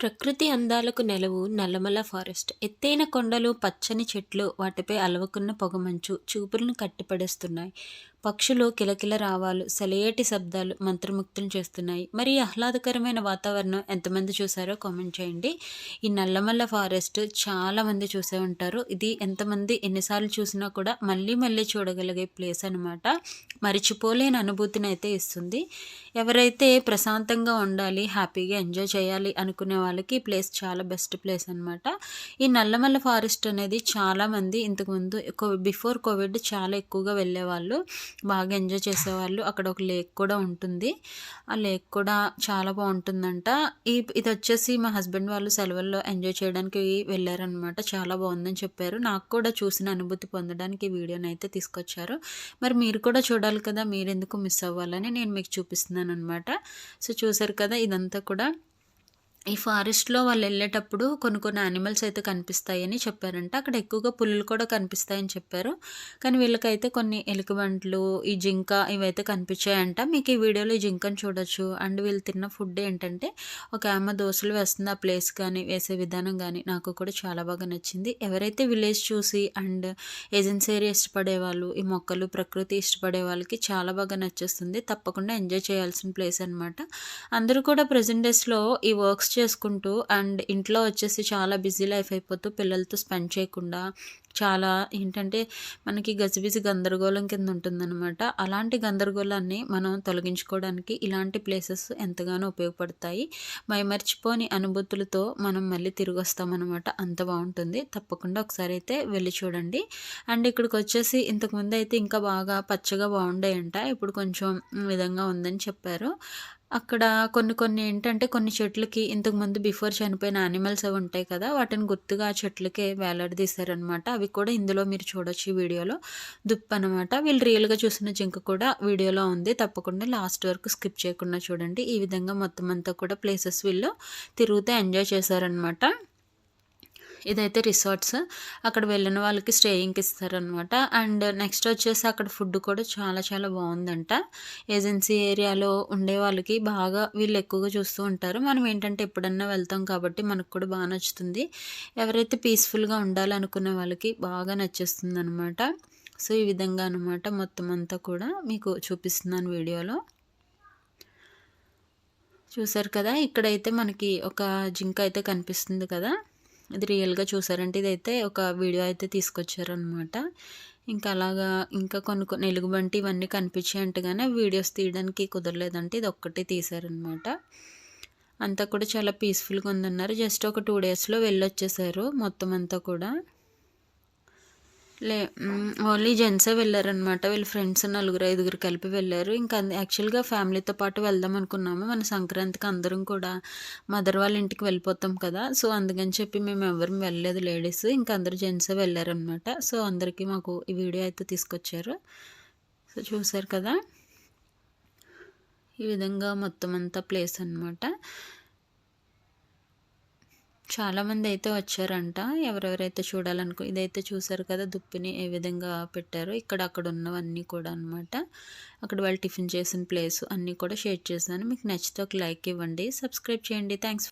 ప్రకృతి అందాలకు నెలవు నల్లమల ఫారెస్ట్. ఎత్తైన కొండలు పచ్చని చెట్లు వాటిపై అలవకున్న పొగమంచు చూపులను కట్టిపడేస్తున్నాయి. పక్షులు కిలకిల రావాలు సెలయేటి శబ్దాలు మంత్రముక్తులు చేస్తున్నాయి. మరి ఆహ్లాదకరమైన వాతావరణం ఎంతమంది చూసారో కామెంట్ చేయండి. ఈ నల్లమల్ల ఫారెస్ట్ చాలామంది చూసే ఉంటారు. ఇది ఎంతమంది ఎన్నిసార్లు చూసినా కూడా మళ్ళీ మళ్ళీ చూడగలిగే ప్లేస్ అనమాట మరిచిపోలేని అనుభూతిని అయితే ఇస్తుంది. ఎవరైతే ప్రశాంతంగా ఉండాలి హ్యాపీగా ఎంజాయ్ చేయాలి అనుకునే వాళ్ళకి ఈ ప్లేస్ చాలా బెస్ట్ ప్లేస్ అనమాట ఈ నల్లమల్ల ఫారెస్ట్ అనేది చాలామంది ఇంతకుముందు బిఫోర్ కోవిడ్ చాలా ఎక్కువగా వెళ్ళేవాళ్ళు. బాగా ఎంజాయ్ చేసేవాళ్ళు. అక్కడ ఒక లేక్ కూడా ఉంటుంది. ఆ లేక్ కూడా చాలా బాగుంటుందంట. ఈ ఇది వచ్చేసి మా హస్బెండ్ వాళ్ళు సెలవుల్లో ఎంజాయ్ చేయడానికి వెళ్ళారనమాట చాలా బాగుందని చెప్పారు. నాకు కూడా చూసిన అనుభూతి పొందడానికి ఈ వీడియోని అయితే తీసుకొచ్చారు. మరి మీరు కూడా చూడాలి కదా మీరు ఎందుకు మిస్ అవ్వాలని నేను మీకు చూపిస్తున్నాను అనమాట సో చూసారు కదా ఇదంతా కూడా ఈ ఫారెస్ట్లో వాళ్ళు వెళ్ళేటప్పుడు కొన్ని కొన్ని యానిమల్స్ అయితే కనిపిస్తాయని చెప్పారంట. అక్కడ ఎక్కువగా పులులు కూడా కనిపిస్తాయని చెప్పారు. కానీ వీళ్ళకైతే కొన్ని ఎలుకబంట్లు ఈ జింక ఇవైతే కనిపించాయంట. మీకు ఈ వీడియోలో ఈ జింకను చూడొచ్చు. అండ్ వీళ్ళు తిన్న ఫుడ్ ఏంటంటే ఒక ఆమె దోశలు వేస్తుంది ఆ ప్లేస్ కానీ వేసే విధానం కానీ నాకు కూడా చాలా బాగా నచ్చింది. ఎవరైతే విలేజ్ చూసి అండ్ ఏజెన్సీ ఏరియా ఇష్టపడే వాళ్ళు ఈ మొక్కలు ప్రకృతి ఇష్టపడే వాళ్ళకి చాలా బాగా నచ్చేస్తుంది. తప్పకుండా ఎంజాయ్ చేయాల్సిన ప్లేస్ అనమాట అందరూ కూడా ప్రజెంట్ డేస్లో ఈ వర్క్స్ చేసుకుంటూ అండ్ ఇంట్లో వచ్చేసి చాలా బిజీ లైఫ్ అయిపోతూ పిల్లలతో స్పెండ్ చేయకుండా చాలా ఏంటంటే మనకి గజిబిజి గందరగోళం కింద ఉంటుందన్నమాట. అలాంటి గందరగోళాన్ని మనం తొలగించుకోవడానికి ఇలాంటి ప్లేసెస్ ఎంతగానో ఉపయోగపడతాయి. మైమర్చిపోని అనుభూతులతో మనం మళ్ళీ తిరిగి వస్తామన్నమాట. అంత బాగుంటుంది. తప్పకుండా ఒకసారి అయితే వెళ్ళి చూడండి. అండ్ ఇక్కడికి వచ్చేసి ఇంతకుముందు అయితే ఇంకా బాగా పచ్చగా బాగుండేయంట ఇప్పుడు కొంచెం విధంగా ఉందని చెప్పారు. అక్కడ కొన్ని కొన్ని ఏంటంటే కొన్ని చెట్లకి ఇంతకుముందు బిఫోర్ చనిపోయిన యానిమల్స్ అవి ఉంటాయి కదా వాటిని గుర్తుగా ఆ చెట్లకే వేలాడదీశారనమాట అవి కూడా ఇందులో మీరు చూడొచ్చు ఈ వీడియోలో. దుప్పు అనమాట వీళ్ళు రియల్గా చూసిన జింక కూడా వీడియోలో ఉంది. తప్పకుండా లాస్ట్ వరకు స్కిప్ చేయకుండా చూడండి. ఈ విధంగా మొత్తం అంతా కూడా ప్లేసెస్ వీళ్ళు తిరుగుతూ ఎంజాయ్ చేశారనమాట ఇదైతే రిసార్ట్స్. అక్కడ వెళ్ళిన వాళ్ళకి స్టేయింగ్కి ఇస్తారనమాట అండ్ నెక్స్ట్ వచ్చేసి అక్కడ ఫుడ్ కూడా చాలా చాలా బాగుందంట. ఏజెన్సీ ఏరియాలో ఉండే వాళ్ళకి బాగా వీళ్ళు ఎక్కువగా చూస్తూ ఉంటారు. మనం ఏంటంటే ఎప్పుడన్నా వెళ్తాం కాబట్టి మనకు కూడా బాగా నచ్చుతుంది. ఎవరైతే పీస్ఫుల్గా ఉండాలనుకునే వాళ్ళకి బాగా నచ్చేస్తుంది అనమాట సో ఈ విధంగా అనమాట మొత్తం అంతా కూడా మీకు చూపిస్తున్నాను వీడియోలో. చూసారు కదా? ఇక్కడైతే మనకి ఒక జింక అయితే కనిపిస్తుంది కదా? ఇది రియల్గా చూసారంటే ఇదైతే ఒక వీడియో అయితే తీసుకొచ్చారనమాట ఇంకా అలాగా ఇంకా కొన్ని కొన్ని ఎలుగుబంటి ఇవన్నీ కనిపించాయంటగానే వీడియోస్ తీయడానికి కుదరలేదంటే ఇది ఒక్కటే తీశారనమాట అంతా కూడా చాలా పీస్ఫుల్గా ఉందన్నారు. జస్ట్ ఒక టూ డేస్లో వెళ్ళొచ్చేసారు మొత్తం అంతా కూడా. లే ఓన్లీ జెంట్సే వెళ్ళారనమాట వీళ్ళ ఫ్రెండ్స్ నలుగురు ఐదుగురు కలిపి వెళ్ళారు. ఇంకా యాక్చువల్గా ఫ్యామిలీతో పాటు వెళ్దాం అనుకున్నాము. మన సంక్రాంతికి అందరం కూడా మదర్ వాళ్ళ ఇంటికి వెళ్ళిపోతాం కదా. సో అందుకని చెప్పి మేము ఎవరు వెళ్ళలేదు లేడీస్. ఇంకా అందరు జెంట్సే వెళ్ళారనమాట సో అందరికీ మాకు ఈ వీడియో అయితే తీసుకొచ్చారు. సో చూసారు కదా? ఈ విధంగా మొత్తం అంతా ప్లేస్ అనమాట చాలామంది అయితే వచ్చారంట. ఎవరెవరైతే చూడాలనుకో ఇదైతే చూసారు కదా దుప్పిని ఏ విధంగా పెట్టారో ఇక్కడ అక్కడ ఉన్నవన్నీ కూడా అనమాట అక్కడ వాళ్ళు టిఫిన్ చేసిన ప్లేస్ అన్నీ కూడా షేర్ చేశాను. మీకు నచ్చితే ఒక లైక్ ఇవ్వండి. సబ్స్క్రైబ్ చేయండి. థ్యాంక్స్